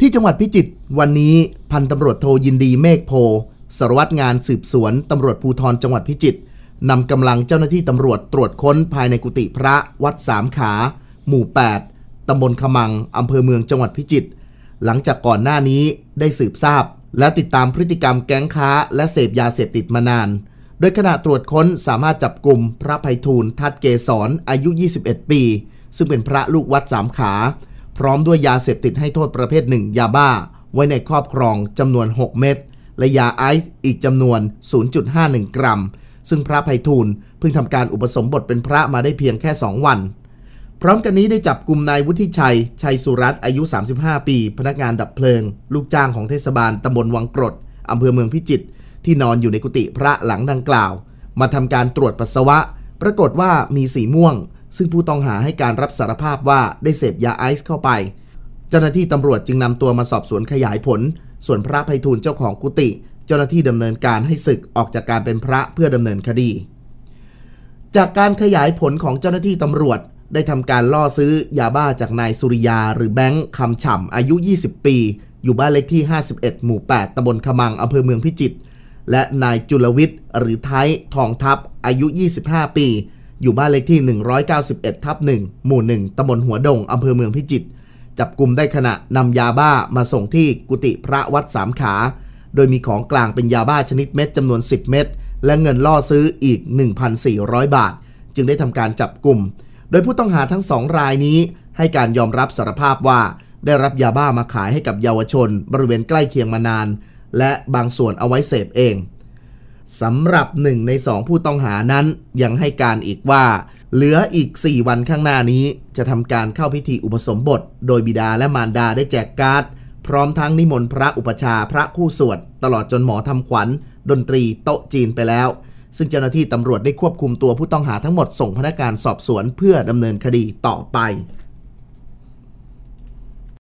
ที่จังหวัดพิจิตรวันนี้พันตำรวจโทยินดีเมฆโพสารวัตรงานสืบสวนตำรวจภูธรจังหวัดพิจิตรนำกำลังเจ้าหน้าที่ตำรวจตรวจค้นภายในกุฏิพระวัดสามขา หมู่ 8ตำบลขมังอำเภอเมืองจังหวัดพิจิตรหลังจากก่อนหน้านี้ได้สืบทราบ และติดตามพฤติกรรมแก๊งค้า และเสพยาเสพติดมานาน โดยขณะตรวจค้นสามารถจับกลุ่มพระไพฑูรย์ทัดเกษรอายุ 21 ปี ซึ่งเป็นพระลูกวัดสามขา พร้อมด้วยยาเสพติดให้โทษประเภทหนึ่งยาบ้า ไว้ในครอบครองจำนวน 6 เม็ดและยาไอซ์อีกจำนวน 0.51 กรัม ซึ่งพระไพฑูรย์เพิ่งทำการอุปสมบทเป็นพระมาได้เพียงแค่ 2 วัน พร้อมกันนี้ได้จับกลุ่มนายวุฒิชัย ชัยสุรัตน์อายุ 35 ปี พนักงานดับเพลิง ลูกจ้างของเทศบาลตำบลวังกรดอำเภอเมืองพิจิตรที่นอนอยู่ในกุฏิพระหลังดังกล่าว มาทำการตรวจปัสสาวะ ปรากฏว่ามีสีม่วง ซึ่งผู้ต้องหาให้การรับสารภาพว่าได้เสพยาไอซ์เข้าไป เจ้าหน้าที่ตำรวจจึงนำตัวมาสอบสวนขยายผล ส่วนพระไพฑูรย์เจ้าของกุฏิเจ้าหน้าที่ดำเนินการให้ศึกออกจากการเป็นพระเพื่อดำเนินคดี จากการขยายผลของเจ้าหน้าที่ตำรวจได้ทำการล่อซื้อยาบ้าจากนายสุริยาหรือแบงค์คำฉ่ำอายุ 20 ปี อยู่บ้านเลขที่ 51 หมู่ 8ตำบลขมังอำเภอเมืองพิจิตรและนายจุลวิทย์หรือไทยทองทัพอายุ 25 ปี อยู่บ้านเลขที่ 191ทับ1หมู่ 1ตำบลหัวดงอำเภอเมืองพิจิตร จับกลุ่มได้ขณะนำยาบ้ามาส่งที่กุฏิพระวัดสามขา โดยมีของกลางเป็นยาบ้าชนิดเม็ดจำนวน 10 เม็ด และเงินล่อซื้ออีก 1,400 บาท จึงได้ทำการจับกลุ่ม โดยผู้ต้องหาทั้งสองรายนี้ให้การยอมรับสารภาพว่าได้รับยาบ้ามาขายให้กับเยาวชน บริเวณใกล้เคียงมานาน และบางส่วนเอาไว้เสพเอง สำหรับหนึ่งในสองผู้ต้องหานั้นยังให้การอีกว่า เหลืออีก 4 วันข้างหน้านี้ จะทำการเข้าพิธีอุปสมบท โดยบิดาและมารดาได้แจกการ์ด พร้อมทั้งนิมนต์พระอุปชาพระคู่สวด ตลอดจนหมอทำขวัญ ดนตรีโต๊ะจีนไปแล้ว ซึ่งเจ้าหน้าที่ตำรวจได้ควบคุมตัวผู้ต้องหาทั้งหมดส่งพนักงานสอบสวนเพื่อดำเนินคดีต่อไป